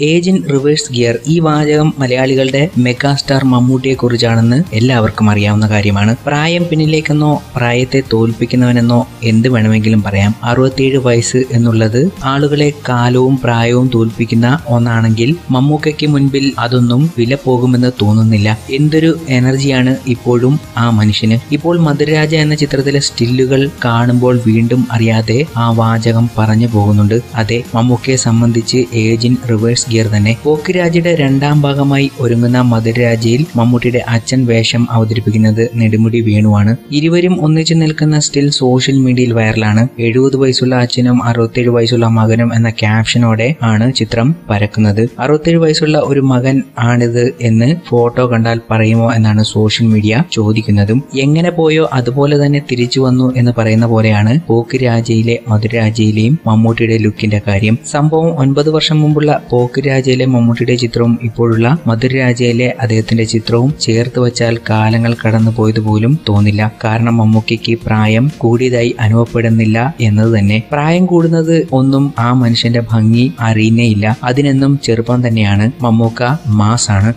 Age in reverse gear ഈ വാചകം മലയാളികളുടെ മെഗാസ്റ്റാർ മമ്മൂട്ടിയെ കുറിച്ചാണെന്ന് എല്ലാവർക്കും അറിയാവുന്ന കാര്യമാണ്. പ്രായം പിന്നിലേക്കെന്നോ പ്രായത്തെ തോൽപ്പിക്കുന്നവനെന്നോ എന്ത് വേണമെങ്കിലും പറയാം. അറുപത്തിയേഴ് വയസ്സ് എന്നുള്ളത് ആളുകളെ കാലവും പ്രായവും തോൽപ്പിക്കുന്ന ഒന്നാണെങ്കിൽ മമ്മൂക്കയ്ക്ക് മുൻപിൽ അതൊന്നും വില പോകുമെന്ന് തോന്നുന്നില്ല. എന്തൊരു എനർജിയാണ് ഇപ്പോഴും ആ മനുഷ്യന്. ഇപ്പോൾ മധുരരാജ എന്ന ചിത്രത്തിലെ സ്റ്റില്ലുകൾ കാണുമ്പോൾ വീണ്ടും അറിയാതെ ആ വാചകം പറഞ്ഞു പോകുന്നുണ്ട്. അതെ മമ്മൂക്കയെ സംബന്ധിച്ച് ഏജിൻ റിവേഴ്സ് ഗിയർ തന്നെ. പോക്കിരാജയുടെ രണ്ടാം ഭാഗമായി ഒരുങ്ങുന്ന മധുരരാജയിൽ മമ്മൂട്ടിയുടെ അച്ഛൻ വേഷം അവതരിപ്പിക്കുന്നത് നെടുമുടി വേണുവാണ്. ഇരുവരും ഒന്നിച്ചു നിൽക്കുന്ന സ്റ്റിൽ സോഷ്യൽ മീഡിയയിൽ വൈറലാണ് എഴുപത് വയസ്സുള്ള അച്ഛനും അറുപത്തേഴ് വയസ്സുള്ള മകനും എന്ന ക്യാപ്ഷനോടെ ആണ് ചിത്രം പരക്കുന്നത്. അറുപത്തേഴ് വയസ്സുള്ള ഒരു മകൻ ആണിത് എന്ന് ഫോട്ടോ കണ്ടാൽ പറയുമോ എന്നാണ് സോഷ്യൽ മീഡിയ ചോദിക്കുന്നതും. എങ്ങനെ പോയോ അതുപോലെ തന്നെ തിരിച്ചു വന്നു എന്ന് പറയുന്ന പോലെയാണ് പോക്ക് രാജയിലെ മധുരരാജയിലെയും മമ്മൂട്ടിയുടെ ലുക്കിന്റെ കാര്യം. സംഭവം ഒൻപത് വർഷം മുമ്പുള്ള പോക്ക് രാജയിലെ മമ്മൂട്ടിയുടെ ചിത്രവും ഇപ്പോഴുള്ള മധുരരാജയിലെ അദ്ദേഹത്തിന്റെ ചിത്രവും ചേർത്ത് വച്ചാൽ കാലങ്ങൾ കടന്നു പോയതുപോലും തോന്നില്ല. കാരണം മമ്മൂക്കിക്ക് പ്രായം കൂടിയതായി അനുഭവപ്പെടുന്നില്ല എന്നത് തന്നെ. പ്രായം കൂടുന്നത് ഒന്നും ആ മനുഷ്യന്റെ ഭംഗി അറിയുന്നേയില്ല അതിനെന്നും ചെറുപ്പം തന്നെയാണ് മമ്മൂക്ക മാസാണ്